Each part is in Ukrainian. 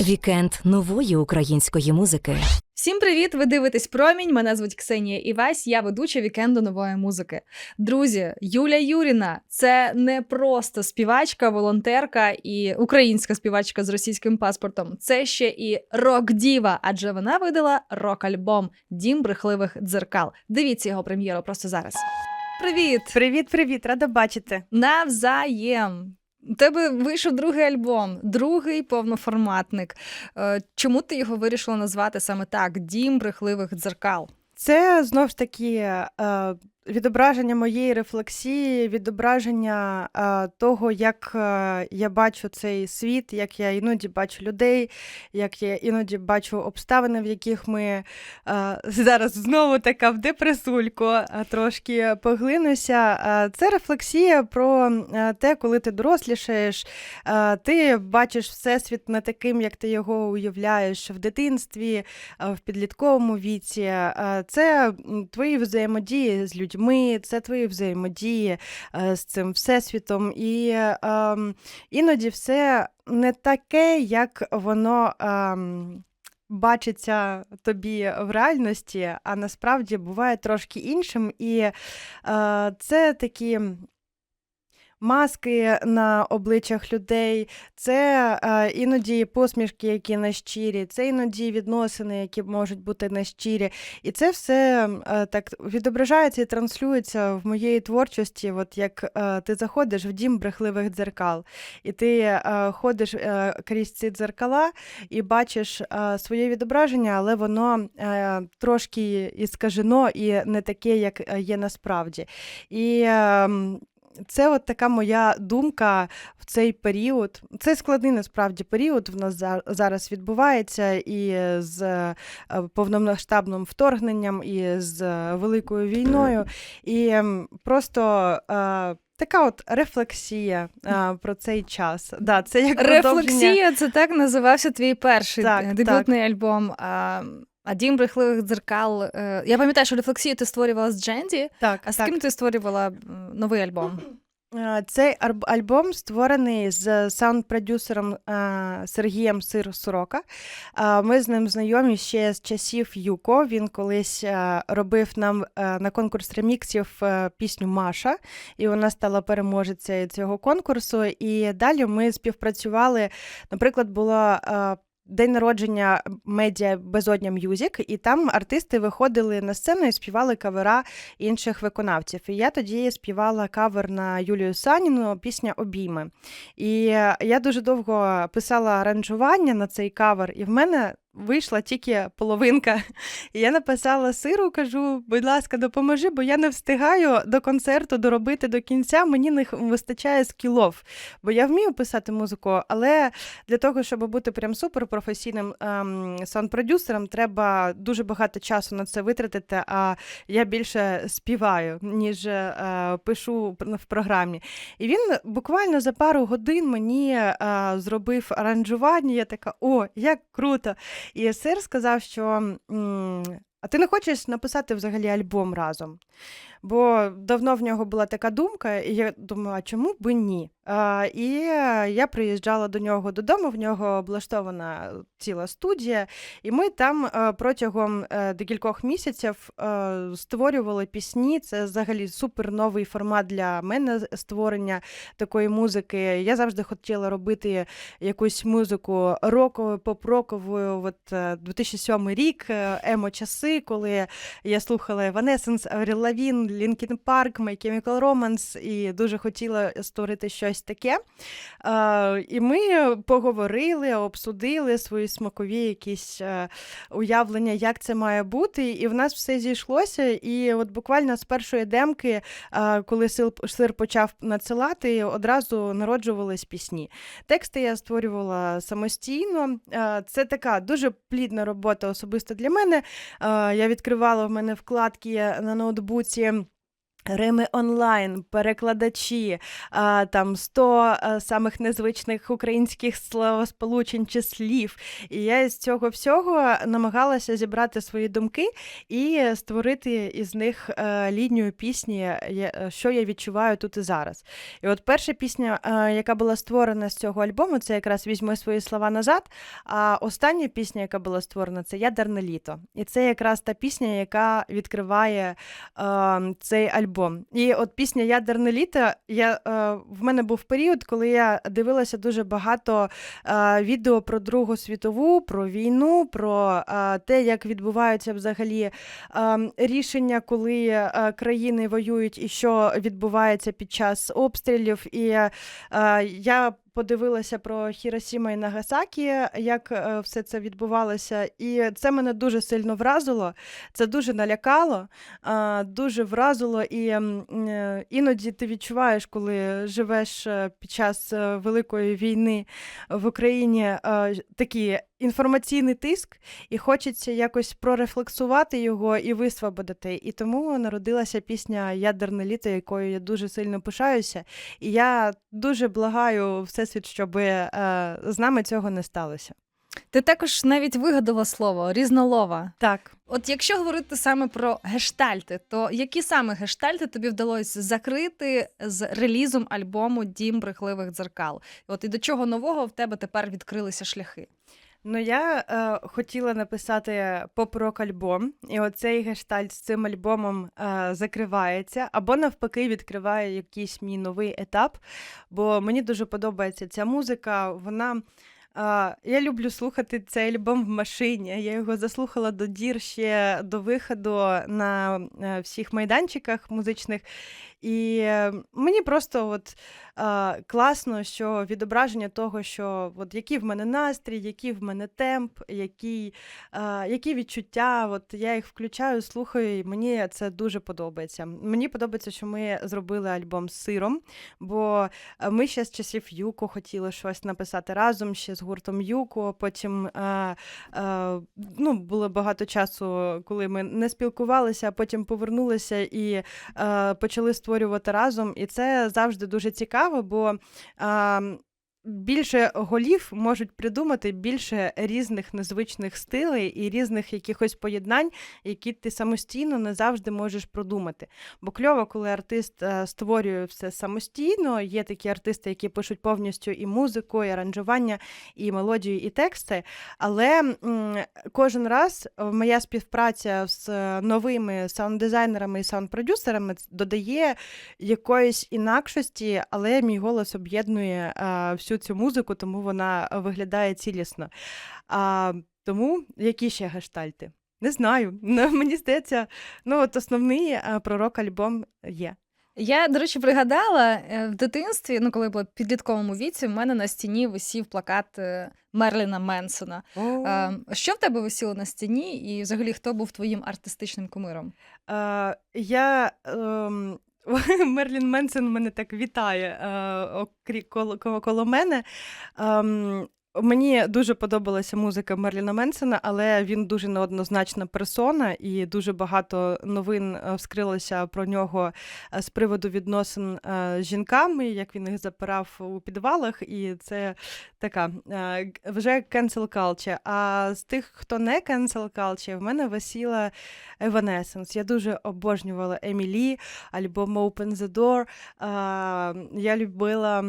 Вікенд нової української музики. Всім привіт! Ви дивитесь промінь. Мене звуть Ксенія Івась. Я ведуча вікенду нової музики. Друзі, Юля Юріна це не просто співачка, волонтерка і українська співачка з російським паспортом. Це ще і рок-діва, адже вона видала рок-альбом Дім брехливих дзеркал. Дивіться його прем'єру просто зараз. Привіт! Привіт, привіт, рада бачити. Навзаєм! У тебе вийшов другий альбом, другий повноформатник. Е, Чому ти його вирішила назвати саме так: Дім брехливих дзеркал? Це знов ж таки е, відображення моєї рефлексії, відображення е, того, як е, я бачу цей світ, як я іноді бачу людей, як я іноді бачу обставини, в яких ми е, зараз знову така в депресульку трошки поглинуся. Це рефлексія про те, коли ти дорослішаєш, ти бачиш всесвіт не таким, як ти його уявляєш в дитинстві, в підлітковому віці. Це твої взаємодії з людьми, це твої взаємодії е, з цим всесвітом. І е, іноді все не таке, як воно. ем, Бачиться тобі в реальності, а насправді буває трошки іншим. І е, це такі маски на обличчях людей, це е, іноді посмішки, які нещирі, це іноді відносини, які можуть бути нещирі. І це все е, так відображається і транслюється в моєї творчості, от як е, ти заходиш в дім брехливих дзеркал, і ти ходиш крізь ці дзеркала і бачиш своє відображення, але воно трошки іскажено і не таке, як є насправді. І е, це от така моя думка в цей період. Це складний насправді період в нас за- зараз відбувається і з е, повномасштабним вторгненням, і з великою війною. І просто. е, Така от рефлексія е, про цей час. Да, це як продовження- Рефлексія це так називався твій перший Так, дебютний альбом. А, а Дім брехливих дзеркал. е, Я пам'ятаю, що рефлексію ти створювала з Дженді. Так, А з так. ким ти створювала м, новий альбом? Е, Цей арб- альбом створений з саунд-продюсером е, Сергієм Сир Сорока. Е, Ми з ним знайомі ще з часів Юко. Він колись е, робив нам е, на конкурс реміксів е, пісню Маша, і вона стала переможецею цього конкурсу. І далі ми співпрацювали. Наприклад, було. е, День народження медіа Безодня М'юзік, і там артисти виходили на сцену і співали кавера інших виконавців. І я тоді співала кавер на Юлію Саніну, пісня Обійми. І я дуже довго писала аранжування на цей кавер, і в мене вийшла тільки половинка. І я написала сиру, кажу, будь ласка, допоможи, бо я не встигаю до концерту доробити до кінця. Мені не вистачає скілов. Бо я вмію писати музику, але для того, щоб бути прям суперпрофесійним ем, саунд-продюсером, треба дуже багато часу на це витратити. А я більше співаю, ніж е, пишу в програмі. І він буквально за пару годин мені е, зробив аранжування. Я така, о, як круто! І сир сказав, що. А ти не хочеш написати взагалі альбом разом? Бо давно в нього була така думка, і я думаю, а чому би ні? А, і я приїжджала до нього додому, в нього облаштована ціла студія, і ми там е, протягом е, декількох місяців е, створювали пісні. Це взагалі супер новий формат для мене створення такої музики. Я завжди хотіла робити якусь музику рокову, поп-рокову. От е, 2007 рік, е, коли я слухала Evanescence, Avril Lavigne, Linkin Park, My Chemical Romance і дуже хотіла створити щось таке. І ми поговорили, обсудили свої смакові якісь е, уявлення, як це має бути. І в нас все зійшлося. І от буквально з першої демки, е, коли сил- сир почав надсилати, одразу народжувались пісні. Тексти я створювала самостійно. Е, Це така дуже плідна робота особисто для мене. Я відкривала в мене вкладки на ноутбуці. Рими онлайн, перекладачі, там 100 а, самих незвичних українських словосполучень чи слів. І я з цього всього намагалася зібрати свої думки і створити із них е, лінію пісні, я- що я відчуваю тут і зараз. І от перша пісня, е, яка була створена з цього альбому, це якраз візьми свої слова назад. А остання пісня, яка була створена, це Ядерне літо. І це якраз та пісня, яка відкриває е, цей альбом. І от пісня Ядерне літо. Я, е, в мене був період, коли я дивилася дуже багато е, відео про Другу світову, про війну, про е, те, як відбуваються взагалі рішення, коли країни воюють і що відбувається під час обстрілів. І я подивилася про Хіросіма і Нагасакі, як е, все це відбувалося, і це мене дуже сильно вразило. Це дуже налякало, дуже вразило, і е, іноді ти відчуваєш, коли живеш е, під час великої війни в Україні, такі інформаційний тиск, і хочеться якось прорефлексувати його і висвободити. І тому народилася пісня Ядерне літо, якою я дуже сильно пишаюся. І я дуже благаю Всесвіт, щоб е, з нами цього не сталося. Ти також навіть вигадала слово різнолова. Так. От якщо говорити саме про гештальти, то які саме гештальти тобі вдалося закрити з релізом альбому Дім брехливих дзеркал? От і до чого нового в тебе тепер відкрилися шляхи? Ну, я е, хотіла написати поп-рок альбом, і оцей гештальт з цим альбомом е, закривається, або навпаки відкриває якийсь мій новий етап. Бо мені дуже подобається ця музика. Вона. е, я люблю слухати цей альбом в машині. Я його заслухала до дір ще до виходу на е, всіх майданчиках музичних. І е, мені просто от е, класно, що відображення того, що от який в мене настрій, який в мене темп, який, е, які відчуття. От я їх включаю, слухаю, і мені це дуже подобається. Мені подобається, що ми зробили альбом з сиром, бо е, ми ще з часів Юко хотіли щось написати разом ще з гуртом Юко. Потім е, е, ну, було багато часу, коли ми не спілкувалися, а потім повернулися і е, почали створювати разом. І це завжди дуже цікаво, бо е, більше голів можуть придумати більше різних незвичних стилей і різних якихось поєднань, які ти самостійно не завжди можеш продумати. Бо кльово, коли артист е, створює все самостійно. Є такі артисти, які пишуть повністю і музику, і аранжування, і мелодію, і тексти. Але кожен раз е, моя співпраця з е, новими саунд-дизайнерами і саунд-продюсерами додає якоїсь інакшості, але мій голос об'єднує е, всю цю музику, тому вона виглядає цілісно. А, тому які ще гештальти? Не знаю. Ну, мені здається, ну от основний е, пророк альбом є. Я, до речі, пригадала е, в дитинстві, ну коли я була в підлітковому віці, в мене на стіні висів плакат е, Мерліна Менсона. Е, Що в тебе висіло на стіні, і взагалі хто був твоїм артистичним кумиром? Е, я ем, Мерлін Менсен мене так вітає е, коло, коло, мене. Ем, Мені дуже подобалася музика Мерліна Менсена, але він дуже неоднозначна персона, і дуже багато новин е, вскрилося про нього е, з приводу відносин е, з жінками, як він їх запирав у підвалах, і це така вже cancel culture. А з тих, хто не cancel culture, в мене висіла Evanescence. Я дуже обожнювала Емілі, альбом Open the Door. Я любила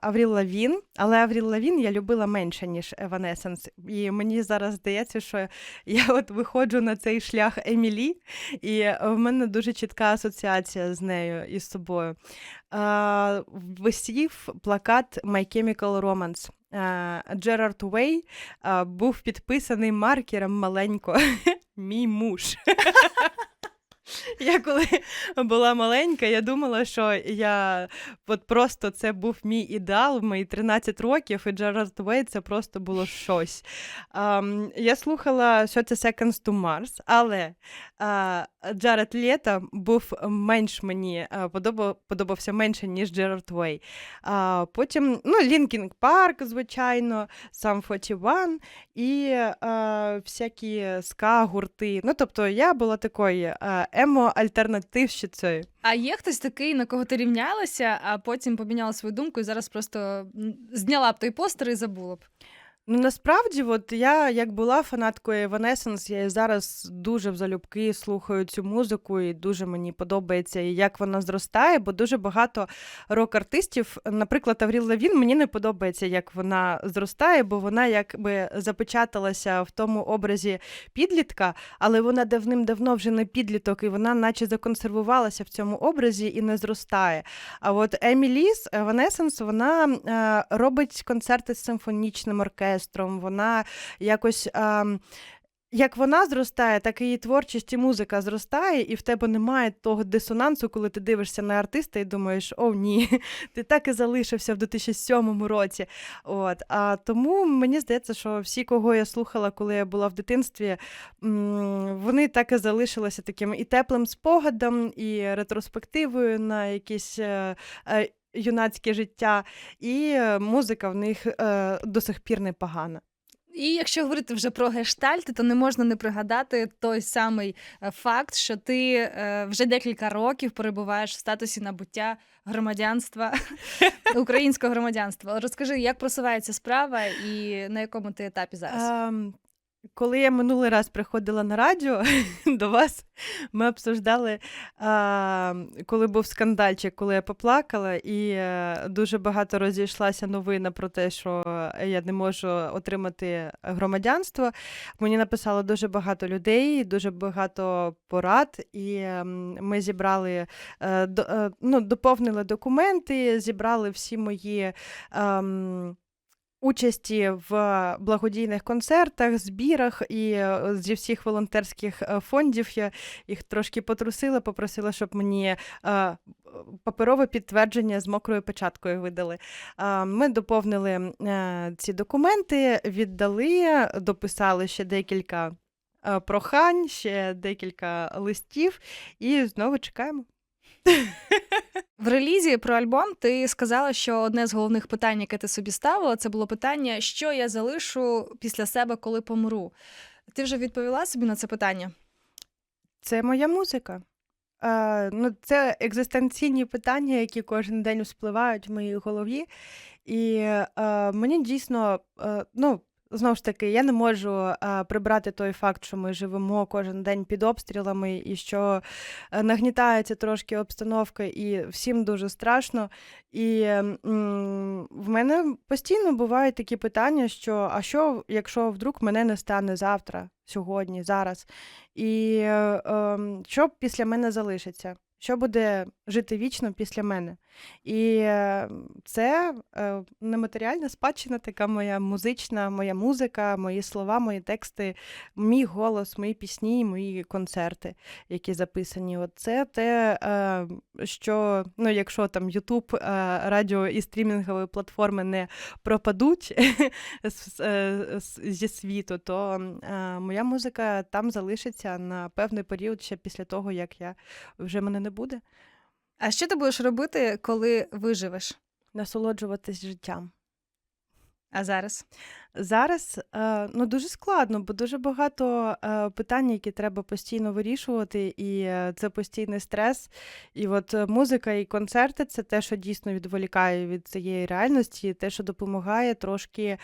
Авріл Лавін, але Авріл Лавін я любила менше, ніж Evanescence. І мені зараз здається, що я от виходжу на цей шлях Емілі, і в мене дуже чітка асоціація з нею і з собою. А, висів плакат My Chemical Romance. Джерард Уей був підписаний маркером маленько. Мій муж. Я коли була маленька, я думала, що я от просто це був мій ідеал в мої 13 років, і Джерард Уей це просто було щось. Ам, я слухала 30 Seconds to Mars, але а, Джаред Лето був менш мені подобав, подобався менше, ніж Джерард Уей. А, потім, ну, Лінкінг Парк, звичайно, Сам 41 і а, всякі ска-гурти. Ну, тобто я була такою а, емо-альтернативщицею. А є хтось такий, на кого ти рівнялася, а потім поміняла свою думку і зараз просто зняла б той постер і забула б. Ну, насправді, от я як була фанаткою Evanescence, я і зараз дуже залюбки слухаю цю музику, і дуже мені подобається, і як вона зростає, бо дуже багато рок-артистів, наприклад, Авріл Лавін, мені не подобається, як вона зростає, бо вона якби запечаталася в тому образі підлітка, але вона давним-давно вже не підліток, і вона наче законсервувалася в цьому образі і не зростає. А от Емі Ліс, Evanescence, вона е, робить концерти з симфонічним оркестром, вона якось. Е, як вона зростає, так і її творчість і музика зростає, і в тебе немає того дисонансу, коли ти дивишся на артиста і думаєш, о, ні, ти так і залишився в 2007 році. От. А тому мені здається, що всі, кого я слухала, коли я була в дитинстві, вони так і залишилися таким і теплим спогадом, і ретроспективою на якісь. Юнацьке життя, і е, музика в них е, до сих пір непогана. І якщо говорити вже про гештальти, то не можна не пригадати той самий е, факт, що ти вже декілька років перебуваєш в статусі набуття громадянства українського громадянства. Розкажи, як просувається справа і на якому ти етапі зараз? Коли я минулий раз приходила на радіо до вас, ми обсуждали, а, коли був скандальчик, коли я поплакала, і е, дуже багато розійшлася новина про те, що я не можу отримати громадянство. Мені написало дуже багато людей, дуже багато порад, і ем, ми зібрали, е, е, ну, доповнили документи, зібрали всі мої. ем, Участі в благодійних концертах, збірах і е, зі всіх волонтерських е, фондів я їх трошки потрусила, попросила, щоб мені е, паперове підтвердження з мокрою печаткою видали. Ми доповнили ці документи, віддали, дописали ще декілька прохань, ще декілька листів, і знову чекаємо. Релізі про альбом ти сказала, що одне з головних питань, яке ти собі ставила, це було питання, що я залишу після себе, коли помру. Ти вже відповіла собі на це питання? Це моя музика. Е, ну, це екзистенційні питання, які кожен день вспливають в моїй голові. І е, мені дійсно, е, ну, знову ж таки, я не можу е, прибрати той факт, що ми живемо кожен день під обстрілами, і що е, нагнітається трошки обстановка, і всім дуже страшно. І м, в мене постійно бувають такі питання, що а що, якщо вдруг мене не стане завтра, сьогодні, зараз? І е, ем, що після мене залишиться? Що буде жити вічно після мене? І е, це е, нематеріальна спадщина, така моя музична, моя музика, мої слова, мої тексти, мій голос, мої пісні, мої концерти, які записані. От це те, е, що ну, якщо там Ютуб, радіо і стрімінгові платформи не пропадуть зі світу, то моя музика там залишиться на певний період ще після того, як я вже мене не буде. А що ти будеш робити, коли виживеш? Насолоджуватись життям. А зараз? Зараз е, ну, дуже складно, бо дуже багато е, питань, які треба постійно вирішувати, і е, це постійний стрес. І от музика і концерти це те, що дійсно відволікає від цієї реальності, те, що допомагає трошки.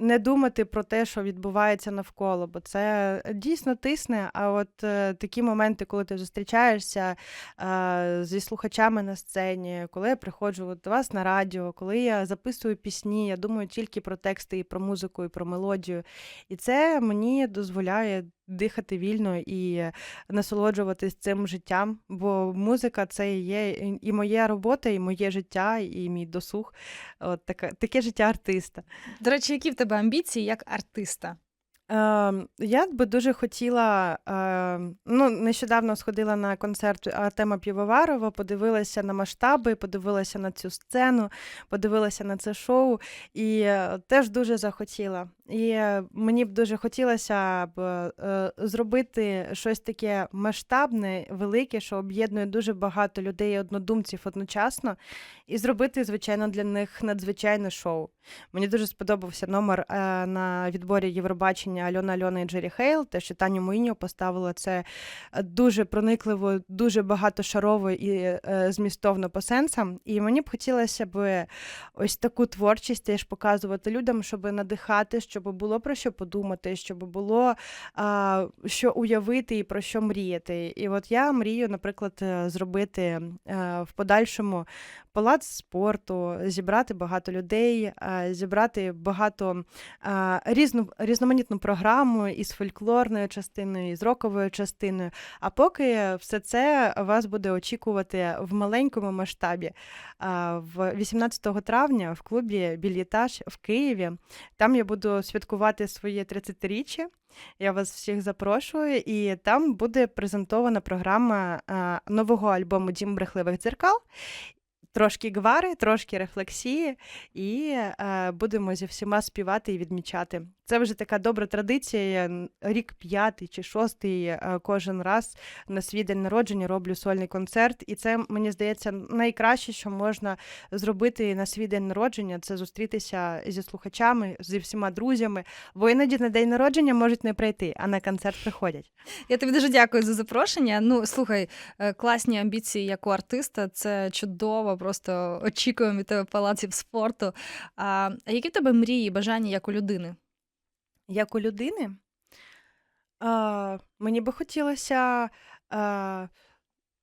Е, Не думати про те, що відбувається навколо, бо це дійсно тисне. А от е, такі моменти, коли ти зустрічаєшся е, зі слухачами на сцені, коли я приходжу от до вас на радіо, коли я записую пісні, я думаю тільки про тексти, і про музику, і про мелодію. І це мені дозволяє дихати вільно і насолоджуватись цим життям, бо музика це є і моя робота, і моє життя, і мій досуг. От таке, таке життя артиста. До речі, які в тебе амбіції як артиста? Ем, я би дуже хотіла. ем, ну, нещодавно сходила на концерт Артема Півоварова, подивилася на масштаби, подивилася на цю сцену, подивилася на це шоу і е, теж дуже захотіла. І е, мені б дуже хотілося б е, зробити щось таке масштабне, велике, що об'єднує дуже багато людей і однодумців одночасно, і зробити, звичайно, для них надзвичайне шоу. Мені дуже сподобався номер на відборі Євробачення запрошення Альона Альона і Джері Хейл, те, що Таню Моїньо поставила це е, дуже проникливо, дуже багатошарово і е, змістовно по сенсам. І мені б хотілося б ось таку творчість теж показувати людям, щоб надихати, щоб було про що подумати, щоб було а, що уявити і про що мріяти. І от я мрію, наприклад, е, зробити е, в подальшому палац спорту, зібрати багато людей, е, зібрати багато е, різну, різноманітну програму із фольклорною частиною, із роковою частиною. А поки все це вас буде очікувати в маленькому масштабі. А, В 18 травня в клубі Більєтаж в Києві. Там я буду святкувати своє 30-річчя. Я вас всіх запрошую, і там буде презентована програма нового альбому Дім брехливих дзеркал. Трошки гвари, трошки рефлексії, і е, будемо зі всіма співати і відмічати. Це вже така добра традиція. Рік п'ятий чи шостий е, кожен раз на свій день народження роблю сольний концерт. І це мені здається найкраще, що можна зробити на свій день народження. Це зустрітися зі слухачами, зі всіма друзями. Бо іноді на день народження можуть не прийти, а на концерт приходять. Я тобі дуже дякую за запрошення. Ну, слухай, е, класні амбіції як у артиста. Це чудово, просто очікуємо від тебе палаців спорту. А, які в тебе мрії, бажання як у людини? Як у людини, а, мені би хотілося а,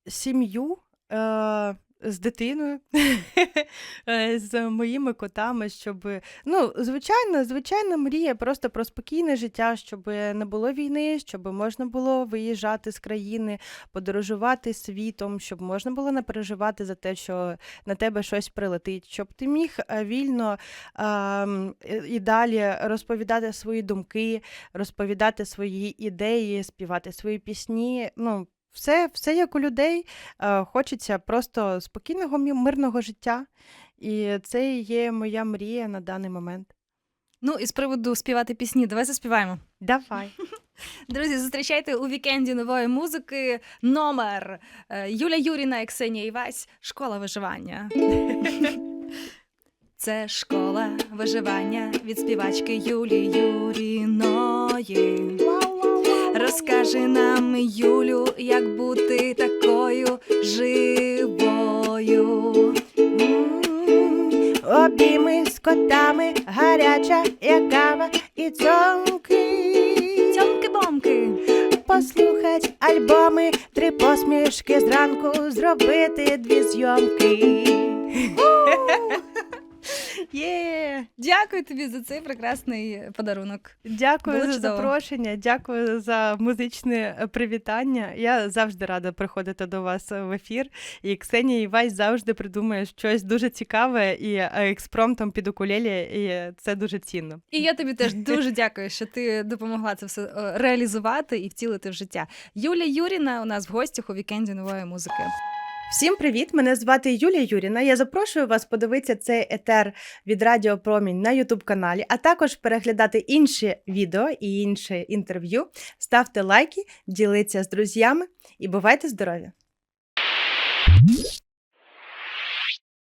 сім'ю а, з дитиною, е, з моїми котами, щоб. Ну, звичайно, звичайно, мрія просто про спокійне життя, щоб не було війни, щоб можна було виїжджати з країни, подорожувати світом, щоб можна було не переживати за те, що на тебе щось прилетить, щоб ти міг е, вільно ем, і далі розповідати свої думки, розповідати свої ідеї, співати свої пісні. Ну, все, все як у людей. Е, Хочеться просто спокійного, мирного життя. І це є моя мрія на даний момент. Ну, і з приводу співати пісні, давай заспіваємо. Давай. Друзі, зустрічайте у вікенді нової музики номер Е, Юля Юріна і Ксенія Івась Школа виживання. Це школа виживання від співачки Юлі Юріної. Розкаже нам Юлю, як бути такою живою. Обійми з котами, гаряча як кава і цьомки. Цьомки-бомки. Послухать альбоми, три посмішки зранку, зробити дві зйомки. Є! Дякую тобі за цей прекрасний подарунок. Дякую Було за чудово. запрошення, дякую за музичне е, привітання. Я завжди рада приходити до вас е, в ефір. І Ксенія Івась завжди придумує щось дуже цікаве і е, експромтом під укулелі, і це дуже цінно. І я тобі теж дуже дякую, що ти допомогла це все реалізувати і втілити в життя. Юля Юріна у нас в гостях у вікенді нової музики. Всім привіт! Мене звати Юлія Юріна. Я запрошую вас подивитися цей етер від Радіо Промінь на Ютуб каналі, а також переглядати інші відео і інші інтерв'ю. Ставте лайки, діліться з друзями і бувайте здорові!